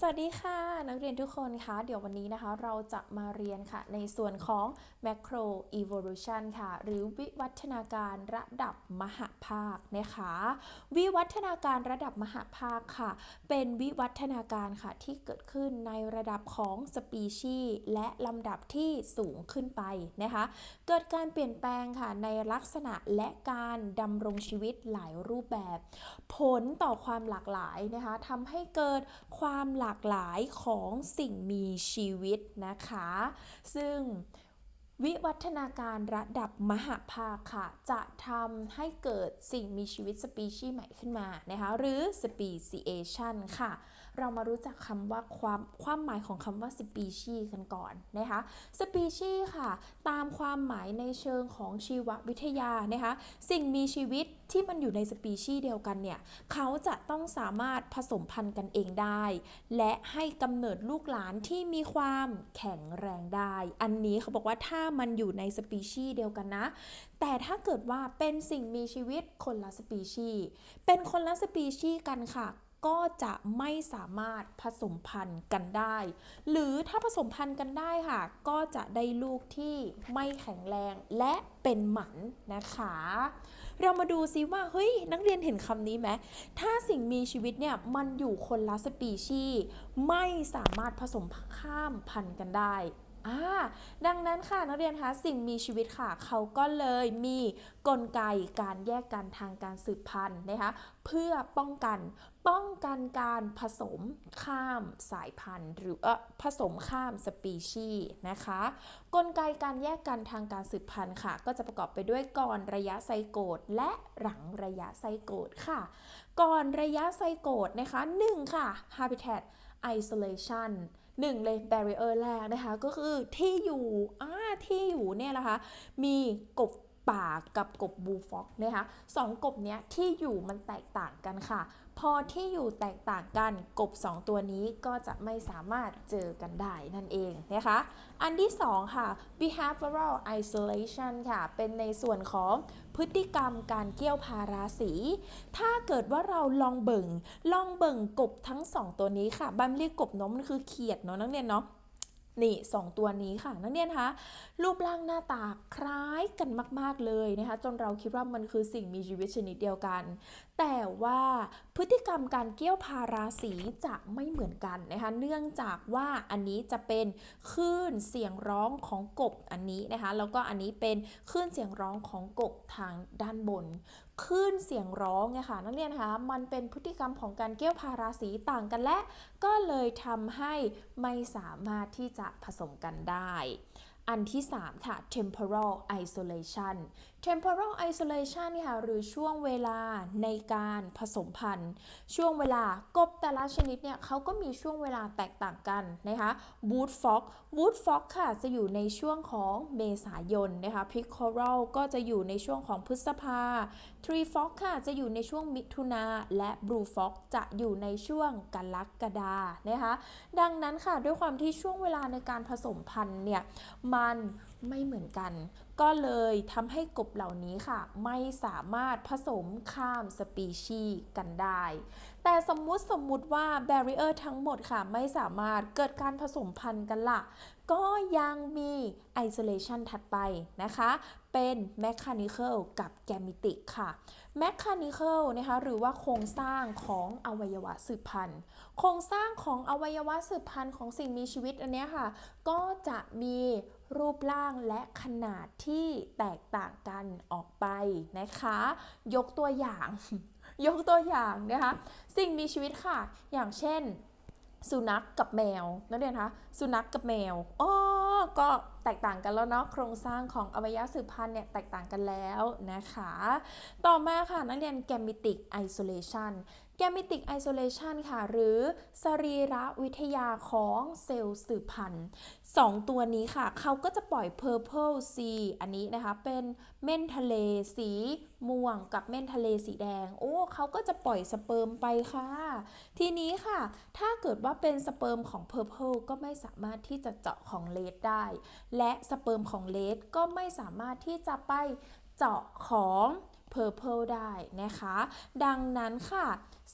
สวัสดีค่ะ นักเรียนทุกคนคะ เดี๋ยววันนี้นะคะ เราจะมาเรียนค่ะ ในส่วนของ macro evolution ค่ะ หรือวิวัฒนาการระดับมหาภาคนะคะ วิวัฒนาการระดับมหาภาคค่ะ เป็นวิวัฒนาการค่ะ ที่เกิดขึ้นในระดับของสปีชีส์และลำดับที่สูงขึ้นไปนะคะ เกิดการเปลี่ยนแปลงค่ะ ในลักษณะและการดำรงชีวิตหลายรูปแบบ ผลต่อความหลากหลายนะคะทำให้เกิดความหลากหลายของสิ่งมีชีวิตนะคะ ซึ่งวิวัฒนาการระดับมหาภาคค่ะ จะทำให้เกิดสิ่งมีชีวิตสปีชีส์ใหม่ขึ้นมานะคะ หรือ speciation ค่ะ เรามารู้จักคำว่าความความหมายของคำว่า species กันก่อนนะคะ species ค่ะ ตามความหมายในเชิงของชีววิทยานะคะ สิ่งมีชีวิตที่มันอยู่ในสปีชีส์เดียวกันเนี่ย เขาจะต้องสามารถผสมพันธุ์กันเองได้ และให้กำเนิดลูกหลานที่มีความแข็งแรงได้ อันนี้เขาบอกว่าถ้ามันอยู่ในสปีชีส์เดียวกันนะ แต่ถ้าเกิดว่าเป็นสิ่งมีชีวิตคนละสปีชีส์เป็นคนละสปีชีส์กันค่ะ ก็จะไม่สามารถผสมพันธุ์กันได้ หรือถ้าผสมพันธุ์กันได้ค่ะ ก็จะได้ลูกที่ไม่แข็งแรงและเป็นหมันนะคะ เรามาดูซิว่าเฮ้ยนักเรียนเห็นคำนี้ไหมถ้าสิ่งมีชีวิตเนี่ยมันอยู่คนละสปีชีส์ไม่สามารถผสมข้ามพันธุ์กันได้ อ่าดังนั้นค่ะนักเรียนคะสิ่งมีชีวิตค่ะ เขาก็เลยมีกลไกการแยกกันทางการสืบพันธุ์นะคะเพื่อป้องกันป้องกันการผสมข้ามสายพันธุ์ หรือเออผสมข้ามสปีชีส์นะคะ กลไกการแยกกันทางการสืบพันธุ์ค่ะ ก็จะประกอบไปด้วยก่อนระยะไซโกตและหลังระยะไซโกตค่ะ ก่อนระยะไซโกตนะคะ1ค่ะ habitat isolation หนึ่งเลย barrier แรกนะคะ ก็คือที่อยู่อ่าที่อยู่เนี่ยนะคะ มีกบป่ากับกบบูฟ็อกนะคะสองกบเนี้ยที่อยู่มันแตกต่างกันค่ะ พอที่อยู่แตกต่างกันกบ 2 ตัวนี้ก็จะไม่สามารถเจอกันได้นั่นเองนะคะ อันที่ 2 ค่ะ behavioral isolation ค่ะ เป็นในส่วนของพฤติกรรมการเกี่ยวพาราสีถ้าเกิดว่าเราลองเบิ่ง ลองเบิ่งกบทั้ง 2 ตัวนี้ค่ะบัมเรียกกบเนาะมันคือเขียดเนาะนักเรียนเนาะนี่สองตัวนี้ค่ะนักเรียนคะรูปร่างหน้าตาคล้ายกันมาก ๆ เลยนะคะ จนเราคิดว่ามันคือสิ่งมีชีวิตชนิดเดียวกันแต่ว่าพฤติกรรมการเกี่ยวพาราสีจะไม่เหมือนกันนะคะ เนื่องจากว่าอันนี้จะเป็นคลื่นเสียงร้องของกบอันนี้นะคะ แล้วก็อันนี้เป็นคลื่นเสียงร้องของกบทางด้านบนคลื่นเสียงร้องเนี่ยค่ะนักเรียนคะมันเป็นพฤติกรรมของการเกี่ยวพาราสีต่างกันและ ก็เลยทำให้ไม่สามารถที่จะผสมกันได้ อันที่ 3 ค่ะ temporal isolation temporal isolation นี่ค่ะหรือช่วงเวลาในการผสมพันธุ์ ช่วงเวลากบแต่ละชนิดเนี่ยเขาก็มีช่วงเวลาแตกต่างกันนะคะ wood fox wood fox ค่ะจะอยู่ในช่วงของเมษายนนะคะ pickerel ก็จะอยู่ในช่วงของพฤษภา tree fox ค่ะจะอยู่ในช่วงมิถุนาและ blue fox จะอยู่ในช่วงกรกฎานะคะ ดังนั้นค่ะด้วยความที่ช่วงเวลาในการผสมพันธุ์เนี่ยมัน ไม่เหมือนกัน ก็เลยทำให้กบเหล่านี้ค่ะ ไม่สามารถผสมข้ามสปีชีส์กันได้ แต่สมมุติสมมุติว่า barrier ทั้งหมดค่ะ ไม่สามารถเกิดการผสมพันธุ์กันละก็ยังมี isolation ถัดไปนะคะ เป็น mechanical กับ gametic ค่ะ mechanical นะคะหรือว่าโครงสร้างของอวัยวะสืบพันธุ์ โครงสร้างของอวัยวะสืบพันธุ์ของสิ่งมีชีวิตอันนี้ค่ะ ก็จะมี รูปร่างและขนาดที่แตกต่างกันออกไปนะคะ ยกตัวอย่าง ยกตัวอย่างนะคะ สิ่งมีชีวิตค่ะ อย่างเช่น สุนัขกกับแมวนักเรียนคะสุนัขกกับแมวอ๋อก็แตกต่างกันแล้วเนาะโครงสร้างของอวัยวะสืบพันธุ์เนี่ยแตกต่างกันแล้วนะคะ ต่อมาค่ะนักเรียน gametic isolation gametic isolation ค่ะ หรือสรีระวิทยาของเซลล์สืบพันธุ์2ตัวนี้ค่ะ เขาก็จะปล่อย purple C อันนี้นะคะ เป็นเม่นทะเลสีม่วงกับเม่นทะเลสีแดง โอ้ เขาก็จะปล่อยสเปิร์มไปค่ะ ทีนี้ค่ะ ถ้าเกิดว่าเป็นสเปิร์มของ purple ก็ไม่สามารถที่จะเจาะของเลดได้ และสเปิร์มของเลดก็ไม่สามารถที่จะไปเจาะของ purple ได้นะคะ ดังนั้นค่ะ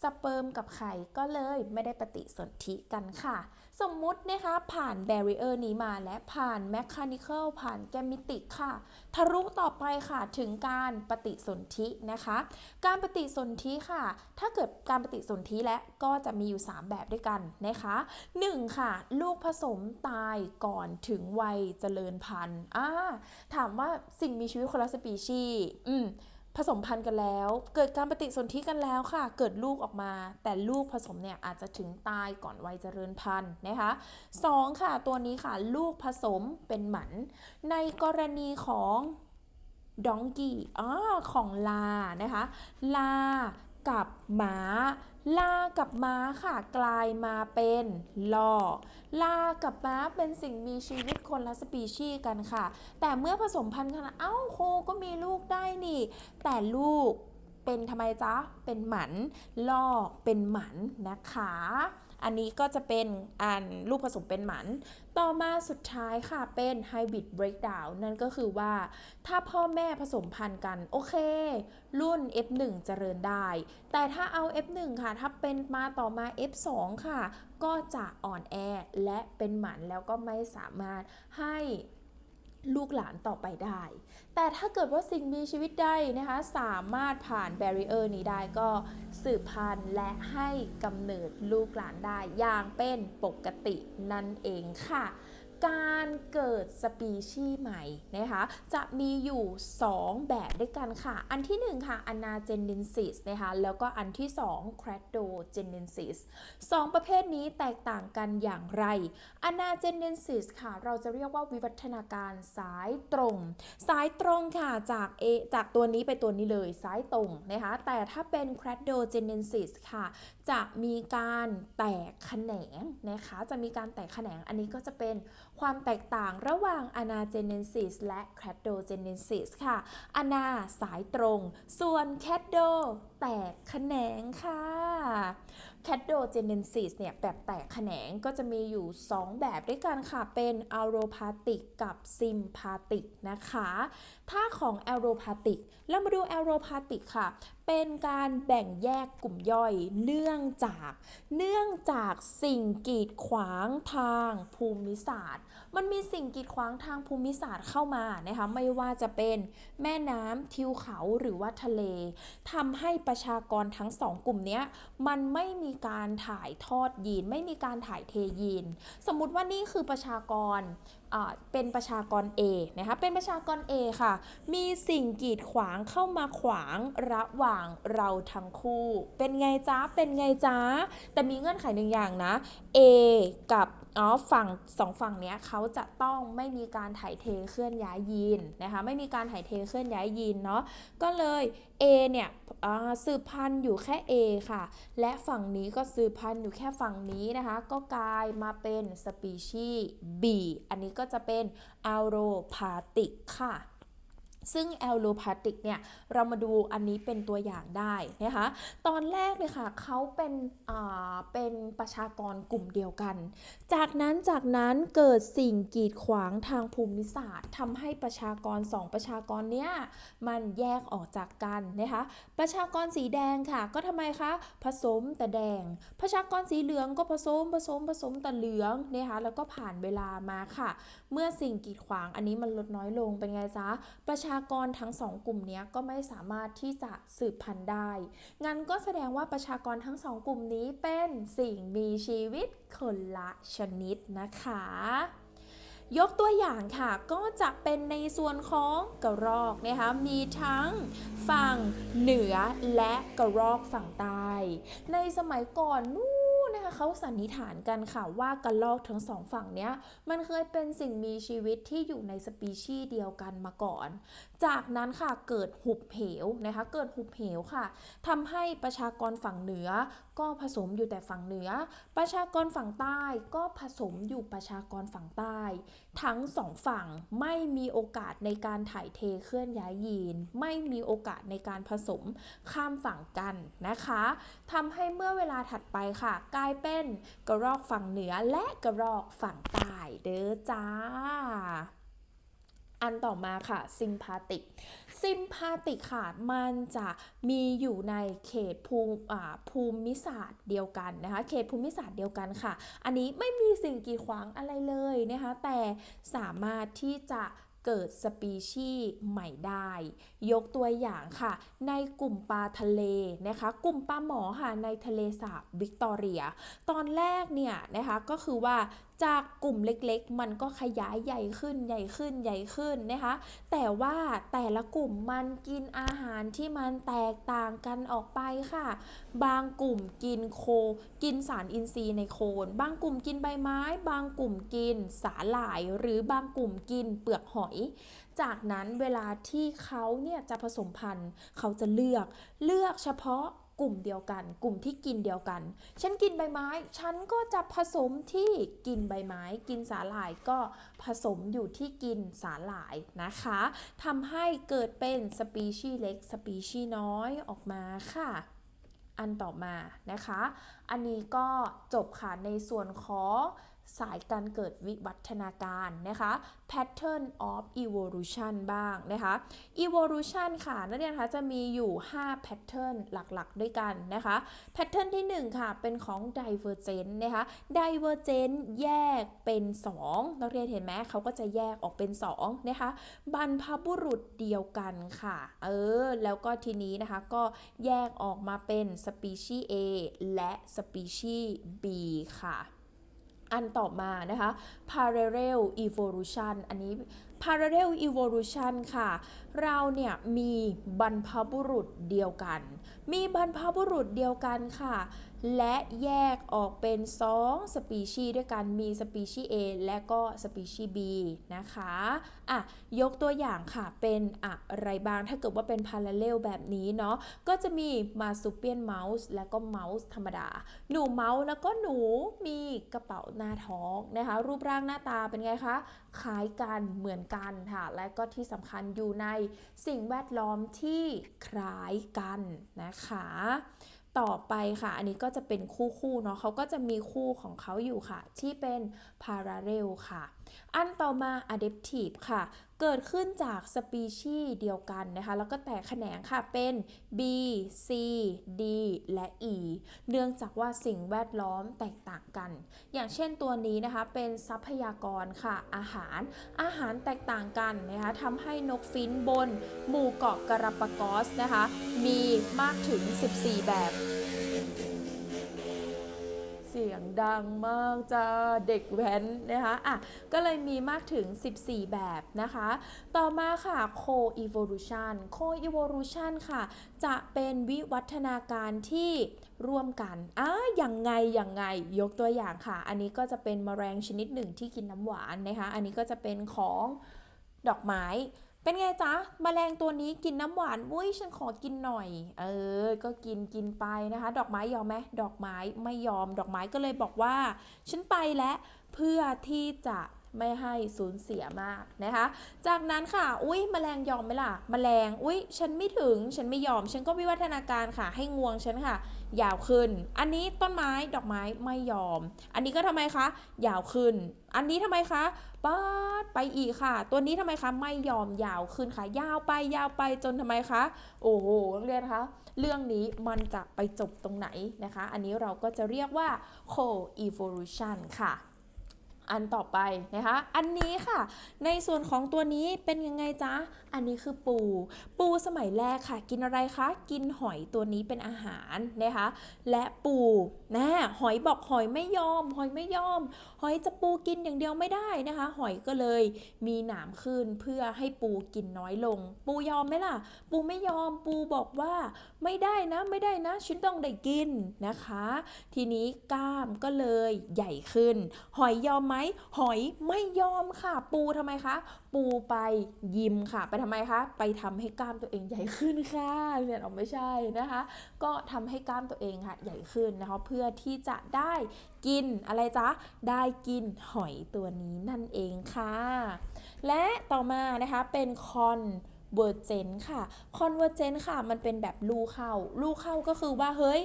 สเปิร์มกับไข่ก็เลยไม่ได้ปฏิสนธิกันค่ะ สมมุตินะคะผ่าน barrier นี้มาและผ่าน mechanical ผ่าน gametic ค่ะ ทะลุต่อไปค่ะถึงการปฏิสนธินะคะ การปฏิสนธิค่ะ ถ้าเกิดการปฏิสนธิและก็จะมีอยู่ 3 แบบด้วยกันนะคะ 1. ค่ะ ลูกผสมตายก่อนถึงวัยเจริญพันธุ์อ่าถามว่าสิ่งมีชีวิตคนละสปีชีอืม ผสมพันธุ์กันแล้ว เกิดการปฏิสนธิกันแล้วค่ะ เกิดลูกออกมา แต่ลูกผสมเนี่ยอาจจะถึงตายก่อนวัยเจริญพันธุ์นะคะสองค่ะตัวนี้ค่ะ ลูกผสมเป็นหมัน ในกรณีของดองกี้อ๋อของลานะคะ ลากับหมา ลากับม้าค่ะกลายมาเป็นลอลากับม้าเป็นสิ่งมีชีวิตคนละสปีชีส์กันค่ะ แต่เมื่อผสมพันธุ์กันเอ้าโคก็มีลูกได้นี่ แต่ลูกเป็นทำไมจ๊ะ เป็นหมันล่อเป็นหมันนะคะ อันนี้ก็จะเป็นอันลูกผสมเป็นหมัน ต่อมาสุดท้ายค่ะเป็นไฮบริดเบรกดาวน์นั่นก็คือว่า ถ้าพ่อแม่ผสมพันธุ์กัน โอเค รุ่น F1 เจริญได้ แต่ถ้าเอา F1 ค่ะ ถ้าเป็นมาต่อมา F2 ค่ะ ก็จะอ่อนแอและเป็นหมันแล้วก็ไม่สามารถให้ ลูกหลานต่อไปได้ แต่ถ้าเกิดว่าสิ่งมีชีวิตใดนะคะ สามารถผ่านแบรีเออร์นี้ได้ก็สืบพันธุ์และให้กำเนิดลูกหลานได้อย่างเป็นปกตินั่นเองค่ะ การเกิดสปีชีส์ใหม่นะคะจะมีอยู่ 2 แบบด้วยกันค่ะ อันที่ 1 ค่ะ anagenesis นะคะแล้วก็อันที่ 2 cradogenesis สองประเภทนี้แตกต่างกันอย่างไร anagenesis ค่ะ เราจะเรียกว่าวิวัฒนาการสายตรง สายตรงค่ะจาก A จากตัวนี้ไปตัวนี้เลยสายตรงนะคะแต่ถ้าเป็น cradogenesis ค่ะ จะมีการแตกแขนงนะคะ จะมีการแตกแขนง อันนี้ก็จะเป็นความแตกต่างระหว่าง anagenesis และ cradogenesis ค่ะ ana สายตรง ส่วน crado แตกแขนงค่ะ cradogenesis เนี่ยแบบแตกแขนงก็จะมีอยู่ 2 แบบด้วยกันค่ะ เป็น allopathic กับ sympathic นะคะ ถ้าของ allopathic แล้วมาดู allopathic ค่ะ เป็นการแบ่งแยกกลุ่มย่อยเนื่องจาก เนื่องจากสิ่งกีดขวางทางภูมิศาสตร์ มันมีสิ่งกีดขวางทางภูมิศาสตร์เข้ามานะคะไม่ว่าจะเป็นแม่น้ำทิวเขาหรือว่าทะเลทำให้ประชากรทั้งสองกลุ่มนี้มันไม่มีการถ่ายทอดยีน ไม่มีการถ่ายเทยีน สมมุติว่านี่คือประชากร เป็นประชากร A นะคะ เป็นประชากร A ค่ะ มีสิ่งกีดขวางเข้ามาขวางระหว่างเราทั้งคู่ เป็นไงจ๊ะเป็นไงจ๊ะแต่มีเงื่อนไขหนึ่งอย่างนะ A กับอ๋อฝั่งสองฝั่งเนี้ยเขาจะต้องไม่มีการถ่ายเทเคลื่อนย้ายยีนนะคะไม่มีการถ่ายเทเคลื่อนย้ายยีนเนาะก็เลย A เนี่ยอ่าสืบพันธุ์อยู่แค่ A ค่ะ และฝั่งนี้ก็สืบพันธุ์อยู่แค่ฝั่งนี้นะคะก็กลายมาเป็นสปีชีส์ B อันนี้ก็จะเป็น allopathic ค่ะ ซึ่ง allopathic เนี่ยเรามาดูอันนี้เป็นตัวอย่างได้นะคะตอนแรกเลยค่ะเขาเป็นอ่าเป็นประชากรกลุ่มเดียวกัน จากนั้นจากนั้นเกิดสิ่งกีดขวางทางภูมิศาสตร์ทำให้ประชากรสองประชากรเนี้ยมันแยกออกจากกันนะคะประชากรสีแดงค่ะ ก็ทำไมคะผสมแต่แดง ประชากรสีเหลืองก็ผสมผสมผสมแต่เหลืองนะคะแล้วก็ผ่านเวลามาค่ะ เมื่อสิ่งกีดขวางอันนี้มันลดน้อยลงเป็นไงจ๊ะประชาากรทั้งสองกลุ่มนี้ก็ไม่สามารถที่จะสืบพันธุ์ได้ งั้นก็แสดงว่าประชากรทั้งสองกลุ่มนี้เป็นสิ่งมีชีวิตคนละชนิดนะคะ ยกตัวอย่างค่ะก็จะเป็นในส่วนของกระรอกนะคะมีทั้งฝั่งเหนือและกระรอกฝั่งใต้ในสมัยก่อนนู้น นะคะเขาสันนิษฐานกันค่ะว่ากระลอกทั้งสองฝั่งเนี้ยมันเคยเป็นสิ่งมีชีวิตที่อยู่ในสปีชีส์เดียวกันมาก่อน จากนั้นค่ะเกิดหุบเหวนะคะเกิดหุบเหวค่ะทำให้ประชากรฝั่งเหนือ ก็ผสมอยู่แต่ฝั่งเหนือ ประชากรฝั่งใต้ก็ผสมอยู่ประชากรฝั่งใต้ ทั้งสองฝั่งไม่มีโอกาสในการถ่ายเทเคลื่อนย้ายยีน ไม่มีโอกาสในการผสมข้ามฝั่งกันนะคะทำให้เมื่อเวลาถัดไปค่ะ กลายเป็นกระรอกฝั่งเหนือและกระรอกฝั่งใต้เด้อจ้า อันต่อมาค่ะ sympathetic sympathetic ค่ะมันจะมีอยู่ในเขตภูมิอ่าภูมิศาสตร์เดียวกันนะคะเขตภูมิศาสตร์เดียวกันค่ะ อันนี้ไม่มีสิ่งกีดขวางอะไรเลยนะคะแต่สามารถที่จะเกิดสปีชีส์ใหม่ได้ ยกตัวอย่างค่ะ ในกลุ่มปลาทะเลนะคะ กลุ่มปลาหมอค่ะในทะเลสาบวิกตอเรีย ตอนแรกเนี่ยนะคะก็คือว่า จากกลุ่มเล็กๆ มันก็ขยายใหญ่ขึ้นใหญ่ขึ้นใหญ่ขึ้นนะคะ แต่ว่าแต่ละกลุ่มมันกินอาหารที่มันแตกต่างกันออกไปค่ะ บางกลุ่มกินโค กินสารอินทรีย์ในโคน บางกลุ่มกินใบไม้ บางกลุ่มกินสาหร่าย หรือบางกลุ่มกินเปลือกหอย จากนั้นเวลาที่เขาเนี่ยจะผสมพันธุ์ เขาจะเลือกเลือกเฉพาะ กลุ่มเดียวกัน กลุ่มที่กินเดียวกัน ฉันกินใบไม้ ฉันก็จะผสมที่กินใบไม้ กินสาหร่ายก็ผสมอยู่ที่กินสาหร่ายนะคะทำให้เกิดเป็นสปีชีส์เล็กสปีชีส์น้อยออกมาค่ะอันต่อมานะคะ อันนี้ก็จบค่ะในส่วนของ สายการเกิดวิวัฒนาการนะคะ pattern of evolution บ้างนะคะ evolution ค่ะนักเรียนคะจะมีอยู่ 5 pattern หลักๆ ด้วยกันนะคะ pattern ที่ 1 ค่ะ เป็นของ divergent นะคะ divergent แยกเป็น 2 นักเรียนเห็นไหมเขาก็จะแยกออกเป็น 2 นะคะ บรรพบุรุษเดียวกันค่ะ เออ แล้วก็ทีนี้นะคะ ก็แยกออกมาเป็น species A และ species B ค่ะ อันต่อมานะคะ parallel evolution อันนี้ parallel evolution ค่ะ เราเนี่ยมีบรรพบุรุษเดียวกัน มีบรรพบุรุษเดียวกันค่ะ และแยกออกเป็น 2 สปีชีด้วยกัน มีสปีชี A และก็สปีชี B นะคะอะยกตัวอย่างค่ะ เป็นอะไรบ้าง ถ้าเกิดว่าเป็น parallel แบบนี้เนาะ ก็จะมี marsupial mouse และก็ mouse ธรรมดา หนูเมาส์แล้วก็หนูมีกระเป๋าหน้าท้องนะคะ รูปร่างหน้าตาเป็นไงคะคล้ายกันเหมือนกันค่ะ และก็ที่สำคัญอยู่ในสิ่งแวดล้อมที่คล้ายกันนะคะ ต่อไปค่ะ อันนี้ก็จะเป็นคู่คู่เนาะเขาก็จะมีคู่ของเขาอยู่ค่ะ ที่เป็นพา rale วค่ะ อันต่อมา adaptive ค่ะ เกิดขึ้นจากสปีชีส์เดียวกันนะคะ แล้วก็แตกแขนงค่ะ เป็น B C D และ E เนื่องจากว่าสิ่งแวดล้อมแตกต่างกัน อย่างเช่นตัวนี้นะคะ เป็นทรัพยากรค่ะ อาหาร อาหารแตกต่างกันนะคะทำให้นกฟินช์บน หมู่เกาะกาลาปากอสนะคะ มีมากถึง 14 แบบ เสียงดังมากจ้าเด็กแว้นนะคะอะก็เลยมีมากถึง 14 แบบนะคะ ต่อมาค่ะ co-evolution co-evolution ค่ะ จะเป็นวิวัฒนาการที่ร่วมกันอะยังไงอยังไงยกตัวอย่างค่ะ อันนี้ก็จะเป็นแมลงชนิดหนึ่งที่กินน้ำหวานนะคะ อันนี้ก็จะเป็นของดอกไม้ เป็นไงจ๊ะแมลงตัวนี้กินน้ำหวานอุ้ยฉันขอกินหน่อย เออ ก็กินกินไปนะคะ ดอกไม้ยอมไหมดอกไม้ไม่ยอม ดอกไม้ก็เลยบอกว่า ฉันไปแล้วเพื่อที่จะไม่ให้สูญเสียมากนะคะ จากนั้นค่ะ อุ้ยแมลงยอมไหมล่ะแมลง อุ้ยฉันไม่ถึง ฉันไม่ยอม ฉันก็วิวัฒนาการค่ะ ให้งวงฉันค่ะ ยาวขึ้น อันนี้ต้นไม้ดอกไม้ไม่ยอม อันนี้ก็ทำไมคะ ยาวขึ้น อันนี้ทำไมคะป๊าดไปอีกค่ะ ตัวนี้ทำไมคะไม่ยอมยาวขึ้นค่ะ ยาวไปยาวไปจนทำไมคะ โอ้โหนักเรียนคะ เรื่องนี้มันจะไปจบตรงไหนนะคะ อันนี้เราก็จะเรียกว่า co-evolution ค่ะ อันต่อไปนะคะ อันนี้ค่ะ ในส่วนของตัวนี้เป็นยังไงจ๊ะ อันนี้คือปู ปูสมัยแรกค่ะ กินอะไรคะ กินหอยตัวนี้เป็นอาหารนะคะ และปู นะหอยบอกหอยไม่ยอม หอยไม่ยอม หอยจะปูกินอย่างเดียวไม่ได้นะคะ หอยก็เลยมีหนามขึ้นเพื่อให้ปูกินน้อยลง ปูยอมไหมล่ะ ปูไม่ยอมปูบอกว่าไม่ได้นะไม่ได้นะฉันต้องได้กินนะคะ ทีนี้กล้ามก็เลยใหญ่ขึ้น หอยยอมไหมหอยไม่ยอมค่ะ ปูทำไมคะปูไปยิมค่ะ ไปทำไมคะ ไปทำให้กล้ามตัวเองใหญ่ขึ้นค่ะเนี่ยเราไม่ใช่นะคะ ก็ทำให้กล้ามตัวเองค่ะ ใหญ่ขึ้นนะคะ เพื่อที่จะได้กินอะไรจ๊ะ ได้กินหอยตัวนี้นั่นเองค่ะ และต่อมานะคะเป็นคอนเวอร์เจนค่ะคอนเวอร์เจนค่ะ มันเป็นแบบลูเข้า ลูเข้าก็คือว่าเฮ้ย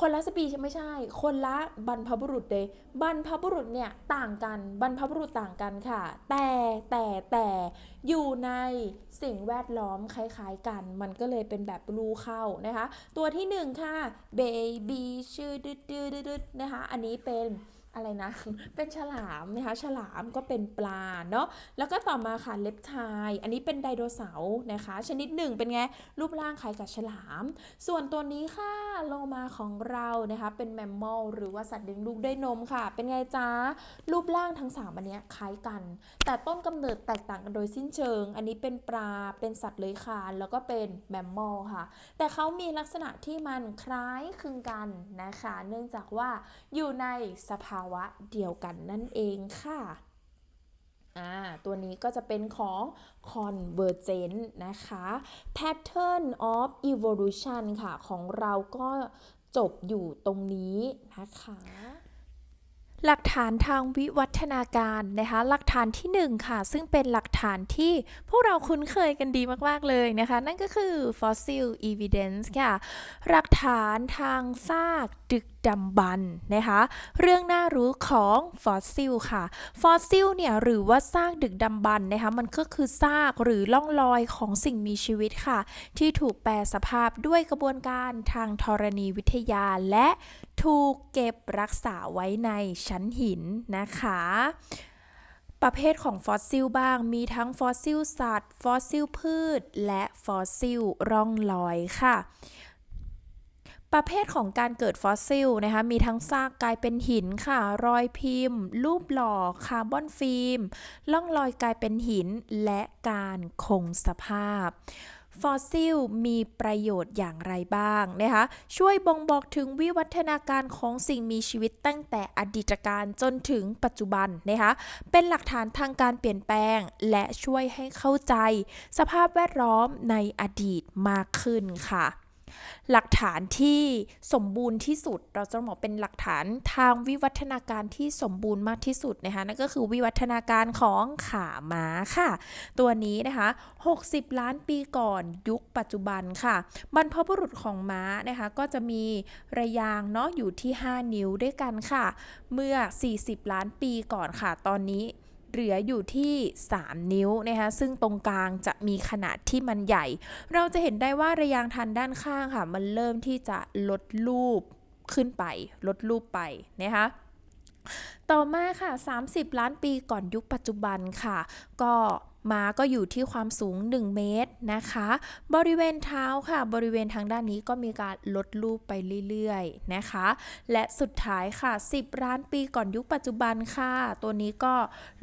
คนละสปีชีไม่ใช่ คนละบรรพบุรุษเลยบรรพบุรุษเนี่ยต่างกัน บรรพบุรุษต่างกันค่ะ แต่แต่แต่อยู่ในสิ่งแวดล้อมคล้ายๆกัน มันก็เลยเป็นแบบรู้เข้านะคะ ตัวที่หนึ่งค่ะ baby ชื่อดืดดืดดืดนะคะ อันนี้เป็น อะไรนะ เป็นฉลามนะคะ ฉลามก็เป็นปลาเนาะ แล้วก็ต่อมาค่ะเล็บชาย อันนี้เป็นไดโนเสาร์นะคะ ชนิดหนึ่งเป็นไง รูปร่างคล้ายกับฉลาม ส่วนตัวนี้ค่ะโลมาของเรานะคะ เป็นแมมมอลหรือว่าสัตว์เลี้ยงลูกด้วยนมค่ะ เป็นไงจ๊ะรูปร่างทั้ง3อันเนี้ยคล้ายกัน แต่ต้นกำเนิดแตกต่างกันโดยสิ้นเชิง อันนี้เป็นปลา เป็นสัตว์เลื้อยคลาน แล้วก็เป็นแมมมอลค่ะ แต่เขามีลักษณะที่มันคล้ายคลึงกันนะคะ เนื่องจากว่าอยู่ในสภาวะเดียวกันนั่นเองค่ะอ่าตัวนี้ก็จะเป็นของ convergent นะคะ pattern of evolution ค่ะ ของเราก็จบอยู่ตรงนี้นะคะหลักฐานทางวิวัฒนาการนะคะ หลักฐานที่ 1 ค่ะ ซึ่งเป็นหลักฐานที่พวกเราคุ้นเคยกันดีมาก ๆ เลยนะคะ นั่นก็คือ fossil evidence ค่ะ หลักฐานทางซากดึก ดำบรรนะคะ เรื่องน่ารู้ของฟอสซิลค่ะ ฟอสซิลเนี่ยหรือว่าซากดึกดำบรรนะคะ มันก็คือซากหรือล่องรอยของสิ่งมีชีวิตค่ะ ที่ถูกแปลสภาพด้วยกระบวนการทางธรณีวิทยาและถูกเก็บรักษาไว้ในชั้นหินนะคะประเภทของฟอสซิลบ้างมีทั้งฟอสซิลสัตว์ ฟอสซิลพืช และฟอสซิลร่องรอยค่ะ ประเภทของการเกิดฟอสซิลนะคะมีทั้งซากกลายเป็นหินค่ะ รอยพิมพ์ รูปหล่อคาร์บอนฟิล์มล่องรอยกลายเป็นหินและการคงสภาพฟอสซิลมีประโยชน์อย่างไรบ้างนะคะช่วยบ่งบอกถึงวิวัฒนาการของสิ่งมีชีวิตตั้งแต่อดีตการจนถึงปัจจุบันนะคะเป็นหลักฐานทางการเปลี่ยนแปลง และช่วยให้เข้าใจ สภาพแวดล้อมในอดีตมากขึ้นค่ะ หลักฐานที่สมบูรณ์ที่สุด เราจะบอกเป็นหลักฐานทางวิวัฒนาการที่สมบูรณ์มากที่สุดนะคะนั่นก็คือวิวัฒนาการของขาม้าค่ะ ตัวนี้นะคะ 60 ล้านปีก่อนยุคปัจจุบันค่ะบรรพบุรุษของม้านะคะก็จะมีระยางเนาะอยู่ที่ 5 นิ้วด้วยกันค่ะ เมื่อ 40 ล้านปีก่อนค่ะ ตอนนี้ เหลืออยู่ที่ 3 นิ้วนะคะซึ่งตรงกลางจะมีขนาดที่มันใหญ่ เราจะเห็นได้ว่าระยางทันด้านข้างค่ะ มันเริ่มที่จะลดรูปขึ้นไป ลดรูปไปนะคะต่อมาค่ะ 30 ล้านปีก่อนยุคปัจจุบันค่ะ ก็ ม้าก็อยู่ที่ความสูง 1 เมตรนะคะ บริเวณเท้าค่ะ บริเวณทางด้านนี้ก็มีการลดรูปไปเรื่อยๆนะคะ และสุดท้ายค่ะ 10ล้านปีก่อนยุคปัจจุบันค่ะ ตัวนี้ก็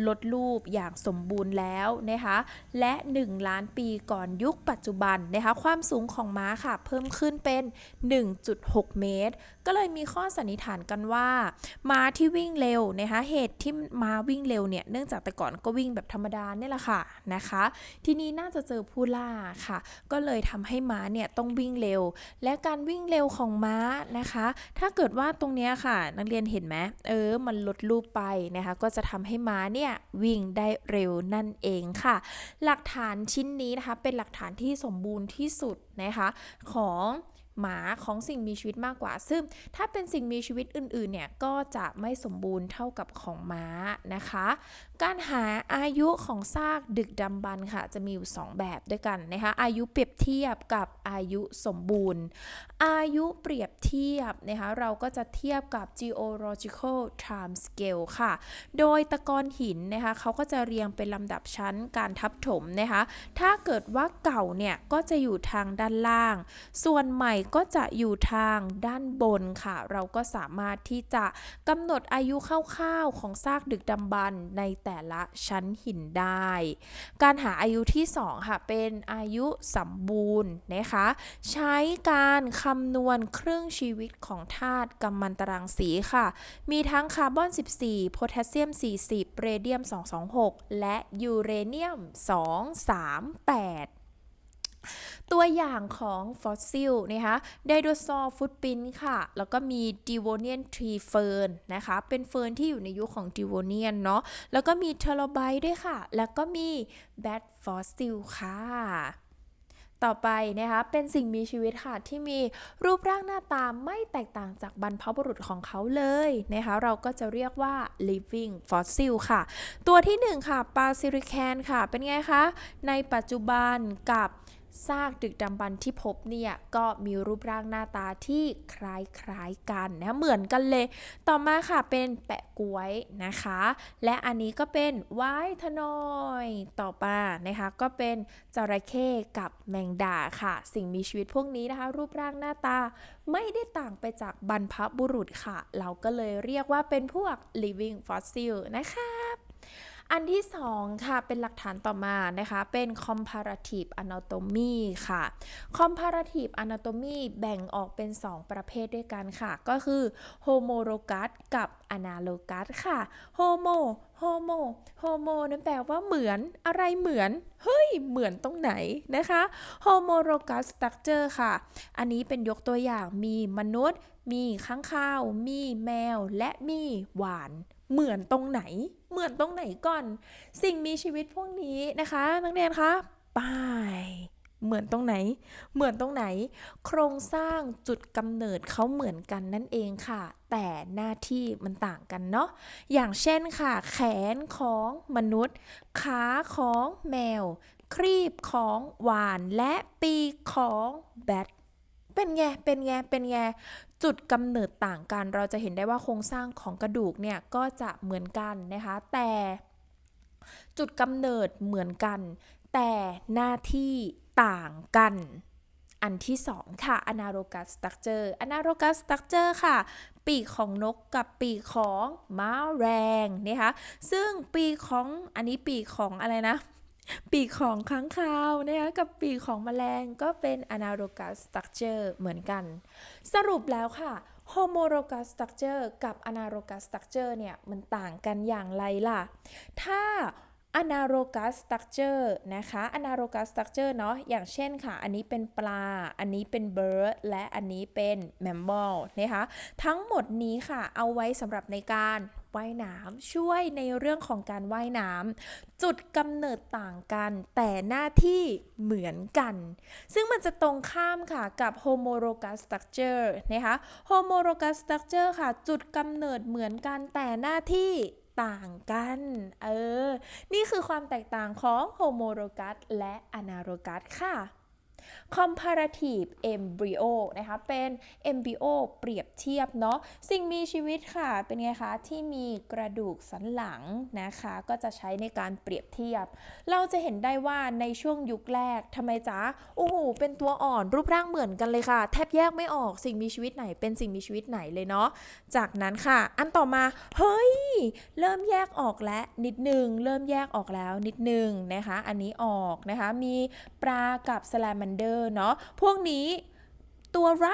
ลดรูปอย่างสมบูรณ์แล้วนะคะ และ 1 ล้านปีก่อนยุคปัจจุบันนะคะ ความสูงของม้าค่ะ เพิ่มขึ้นเป็น 1.6 เมตร ก็เลยมีข้อสันนิษฐานกันว่า ม้าที่วิ่งเร็วนะคะเหตุที่ม้าวิ่งเร็วเนี่ยเนื่องจากแต่ก่อนก็วิ่งแบบธรรมดาเนี่ยแหละค่ะนะคะ ทีนี้น่าจะเจอผู้ล่าค่ะ ก็เลยทำให้ม้าเนี่ยต้องวิ่งเร็ว และการวิ่งเร็วของม้านะคะ ถ้าเกิดว่าตรงเนี้ยค่ะ นักเรียนเห็นไหมเออมันลดรูปไปนะคะก็จะทำให้ม้าเนี่ยวิ่งได้เร็วนั่นเองค่ะ หลักฐานชิ้นนี้นะคะเป็นหลักฐานที่สมบูรณ์ที่สุดนะคะของ หมาของสิ่งมีชีวิตมากกว่า ซึ่งถ้าเป็นสิ่งมีชีวิตอื่นๆเนี่ยก็จะไม่สมบูรณ์เท่ากับของม้านะคะ การหาอายุของซากดึกดำบรรพ์ค่ะ จะมีอยู่ 2 แบบด้วยกันนะคะอายุเปรียบเทียบกับอายุสมบูรณ์ อายุเปรียบเทียบนะคะเราก็จะเทียบกับ geological time scale ค่ะ โดยตะกอนหินนะคะเขาก็จะเรียงเป็นลำดับชั้นการทับถมนะคะถ้าเกิดว่าเก่าเนี่ยก็จะอยู่ทางด้านล่าง ส่วนใหม่ก็จะอยู่ทางด้านบนค่ะ เราก็สามารถที่จะกำหนดอายุคร่าวๆของซากดึกดำบรรพ์ในแต่แต่ละชั้นหินได้ การหาอายุที่ 2 ค่ะ เป็นอายุสมบูรณ์นะคะ ใช้การคำนวณครึ่งชีวิตของธาตุกัมมันตรังสีค่ะ มีทั้งคาร์บอน 14 โพแทสเซียม 40 เรเดียม 226 และยูเรเนียม 238 ตัวอย่างของฟอสซิลนะคะไดโนเสาร์ฟุตปินค่ะ แล้วก็มีดิวเนียนทรีเฟิร์นนะคะ เป็นเฟิร์นที่อยู่ในยุคของดิวเนียนเนาะ แล้วก็มีเทโลไบต์ด้วยค่ะ แล้วก็มีแบทฟอสซิลค่ะ ต่อไปนะคะ เป็นสิ่งมีชีวิตค่ะ ที่มีรูปร่างหน้าตาไม่แตกต่างจากบรรพบุรุษของเขาเลยนะคะ เราก็จะเรียกว่า living fossil ค่ะ ตัวที่หนึ่งค่ะปลาซิริแคนค่ะ เป็นไงคะ ในปัจจุบันกับ ซากดึกดำบรรที่พบเนี่ยก็มีรูปร่างหน้าตาที่คล้ายๆกันนะเหมือนกันเลย ต่อมาค่ะเป็นแปะกล้วยนะคะ และอันนี้ก็เป็นไว้ทนอยต่อมานะคะ ก็เป็นจระเข้กับแมงดาค่ะ สิ่งมีชีวิตพวกนี้นะคะ รูปร่างหน้าตาไม่ได้ต่างไปจากบรรพบุรุษค่ะ เราก็เลยเรียกว่าเป็นพวก living fossil นะคะ อันที่สองค่ะ เป็นหลักฐานต่อมานะคะ เป็น comparative anatomy ค่ะ comparative anatomy แบ่งออกเป็น 2 ประเภทด้วยกันค่ะ ก็คือ homologous กับ analogous ค่ะ homo homo homo นั่นแปลว่าเหมือนอะไรเหมือน เฮ้ย เหมือนตรงไหนนะคะ homologous structure ค่ะ อันนี้เป็นยกตัวอย่างมีมนุษย์ มีค้างคาว มีแมว และมีหวาน เหมือนตรงไหน เหมือนตรงไหนก่อน สิ่งมีชีวิตพวกนี้นะคะ นักเรียนคะไปเหมือนตรงไหน เหมือนตรงไหน โครงสร้างจุดกำเนิดเขาเหมือนกันนั่นเองค่ะ แต่หน้าที่มันต่างกันเนาะ อย่างเช่นค่ะ แขนของมนุษย์ ขาของแมว ครีบของหวาน และปีกของแบท เป็นไง เป็นไง เป็นไง จุดกำเนิดต่างกัน เราจะเห็นได้ว่าโครงสร้างของกระดูกเนี่ยก็จะเหมือนกันนะคะ แต่จุดกำเนิดเหมือนกัน แต่หน้าที่ต่างกันอันที่สองค่ะ analogous structure analogous structure ค่ะ ปีกของนกกับปีกของม้าแรงนะคะซึ่งปีกของอันนี้ปีกของอะไรนะ ปีกของค้างคาวนะคะกับปีกของแมลงก็เป็น analogous structure เหมือนกัน สรุปแล้วค่ะ homologous structure กับ analogous structure เนี่ย มันต่างกันอย่างไรล่ะ ถ้า analogous structure นะคะ analogous structure เนาะอย่างเช่นค่ะ อันนี้เป็นปลา อันนี้เป็น bird และอันนี้เป็น mammal นะคะ ทั้งหมดนี้ค่ะ เอาไว้สำหรับในการ ว่ายน้ำช่วยในเรื่องของการว่ายน้ำจุดกำเนิดต่างกัน แต่หน้าที่เหมือนกัน ซึ่งมันจะตรงข้ามค่ะกับ homologous structure นะคะ homologous structure ค่ะ จุดกำเนิดเหมือนกันแต่หน้าที่ต่างกัน เออ นี่คือความแตกต่างของ homologous และ analogous ค่ะ comparative embryo นะคะ เป็น embryo เปรียบเทียบเนาะ สิ่งมีชีวิตค่ะ เป็นไงคะ ที่มีกระดูกสันหลังนะคะ ก็จะใช้ในการเปรียบเทียบ เราจะเห็นได้ว่าในช่วงยุคแรกทำไมจ๊ะ โอ้โห เป็นตัวอ่อนรูปร่างเหมือนกันเลยค่ะ แทบแยกไม่ออก สิ่งมีชีวิตไหน เป็นสิ่งมีชีวิตไหนเลยเนาะ จากนั้นค่ะ อันต่อมา เฮ้ย เริ่มแยกออกแล้วนิดนึง เริ่มแยกออกแล้วนิดนึงนะคะ อันนี้ออกนะคะ มีปลากับส l ลม a นเดอร์เนาะพวกนี้ตัวไร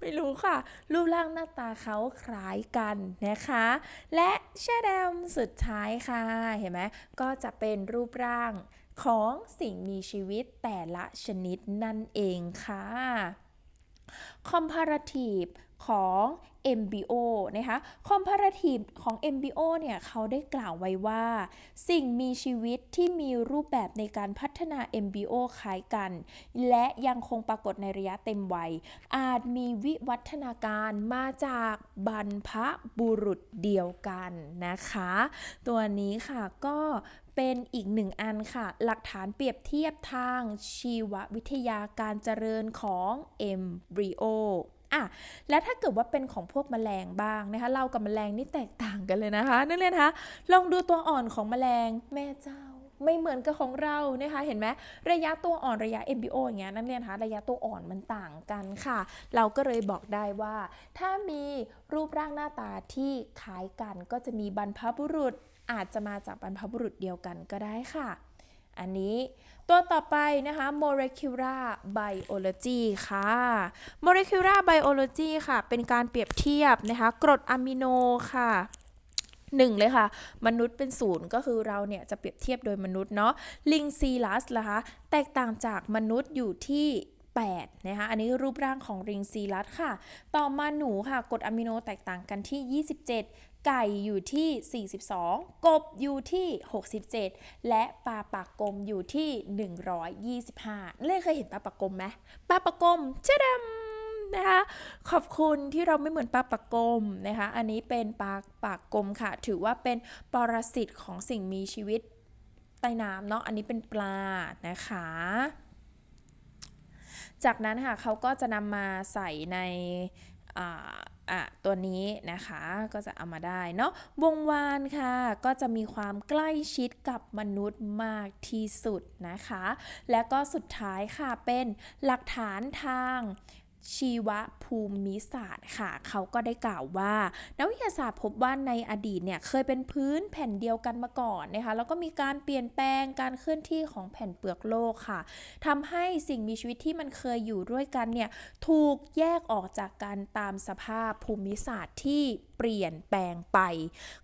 ไม่รู้ค่ะ รูปร่างหน้าตาเขาคล้ายกันนะคะ และแชดมสุดท้ายค่ะ เห็นไหมก็จะเป็นรูปร่างของสิ่งมีชีวิตแต่ละชนิดนั่นเองค่ะ comparative ของ MBO นะคะ comparative ของ MBO เนี่ยเขาได้กล่าวไว้ว่า สิ่งมีชีวิตที่มีรูปแบบในการพัฒนา MBO คล้ายกัน และยังคงปรากฏในระยะเต็มวัย อาจมีวิวัฒนาการมาจากบรรพบุรุษเดียวกันนะคะ ตัวนี้ค่ะก็ เป็นอีกหนึ่งอันค่ะ หลักฐานเปรียบเทียบทางชีววิทยาการเจริญของ embryo อะและถ้าเกิดว่าเป็นของพวกแมลงบ้างนะคะเรากับแมลงนี่แตกต่างกันเลยนะคะนักเรียนคะลองดูตัวอ่อนของแมลงแม่เจ้าไม่เหมือนกับของเรานะคะเห็นไหมระยะตัวอ่อนระยะ MBO อย่างเงี้ยนักเรียนคะระยะตัวอ่อนมันต่างกันค่ะ เราก็เลยบอกได้ว่า ถ้ามีรูปร่างหน้าตาที่คล้ายกันก็จะมีบรรพบุรุษ อาจจะมาจากบรรพบุรุษเดียวกันก็ได้ค่ะ อันนี้ตัวต่อไปนะคะ molecular biology ค่ะ molecular biology ค่ะ เป็นการเปรียบเทียบนะคะกรดอะมิโนค่ะหนึ่งเลยค่ะ มนุษย์เป็นศูนย์ก็คือเราเนี่ยจะเปรียบเทียบโดยมนุษย์เนาะลิงซีลัสละคะแตกต่างจากมนุษย์อยู่ที่8นะคะ อันนี้รูปร่างของริงซีลัสค่ะ ต่อมาหนูค่ะกรดอะมิโนแตกต่างกันที่ 27 ไก่อยู่ที่ 42 กบอยู่ที่ 67 และปลาปากกลมอยู่ที่ 125เล่เคยเห็นปลาปากกลมไหมปลาปากกลมเจ๊ดำนะคะขอบคุณที่เราไม่เหมือนปลาปากกลมนะคะอันนี้เป็นปลาปากกลมค่ะ ถือว่าเป็นปรสิตของสิ่งมีชีวิตใต้น้ำเนาะอันนี้เป็นปลานะคะ จากนั้นค่ะเขาก็จะนำมาใส่ใน อะตัวนี้นะคะก็จะเอามาได้เนาะวงวานค่ะ ก็จะมีความใกล้ชิดกับมนุษย์มากที่สุดนะคะ และก็สุดท้ายค่ะเป็นหลักฐานทาง ชีวภูมิศาสตร์ค่ะ เขาก็ได้กล่าวว่า นักวิทยาศาสตร์พบว่าในอดีตเนี่ยเคยเป็นพื้นแผ่นเดียวกันมาก่อนนะคะ แล้วก็มีการเปลี่ยนแปลงการเคลื่อนที่ของแผ่นเปลือกโลกค่ะทำให้สิ่งมีชีวิตที่มันเคยอยู่ด้วยกันเนี่ยถูกแยกออกจากกันตามสภาพภูมิศาสตร์ที่เปลี่ยนแปลงไป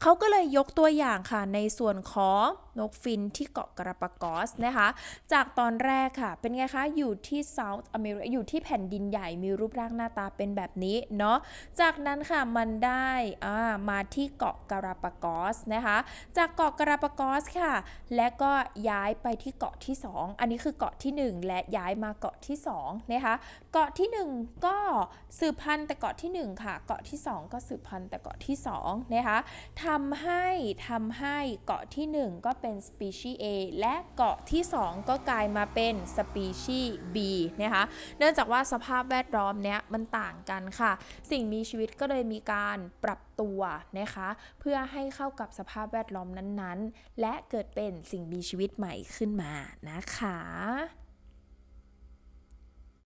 เขาก็เลยยกตัวอย่างค่ะในส่วนของนกฟินที่เกาะกาลาปากอสนะคะ จากตอนแรกค่ะ เป็นไงคะ อยู่ที่เซาท์อเมริกาอยู่ที่แผ่นดินใหญ่มีรูปร่างหน้าตาเป็นแบบนี้เนาะจากนั้นค่ะมันได้อ่ามาที่เกาะกาลาปากอสนะคะ จากเกาะกาลาปากอสค่ะ และก็ย้ายไปที่เกาะที่ 2 อันนี้คือเกาะที่ 1 และย้ายมาเกาะที่2นะคะเกาะที่ 1 ก็สืบพันธุ์แต่เกาะที่ 1 ค่ะ เกาะที่ 2 ก็สืบพันธุ์แต่เกาะที่2นะคะทำให้ทำให้เกาะที่ 1 ก็เป็นสปีชีส์ A และเกาะที่ 2 ก็กลายมาเป็นสปีชีส์ B นะคะเนื่องจากว่าสภาพแวดล้อมเนี้ยมันต่างกันค่ะ สิ่งมีชีวิตก็เลยมีการปรับตัวนะคะเพื่อให้เข้ากับสภาพแวดล้อมนั้นๆ และเกิดเป็นสิ่งมีชีวิตใหม่ขึ้นมานะคะ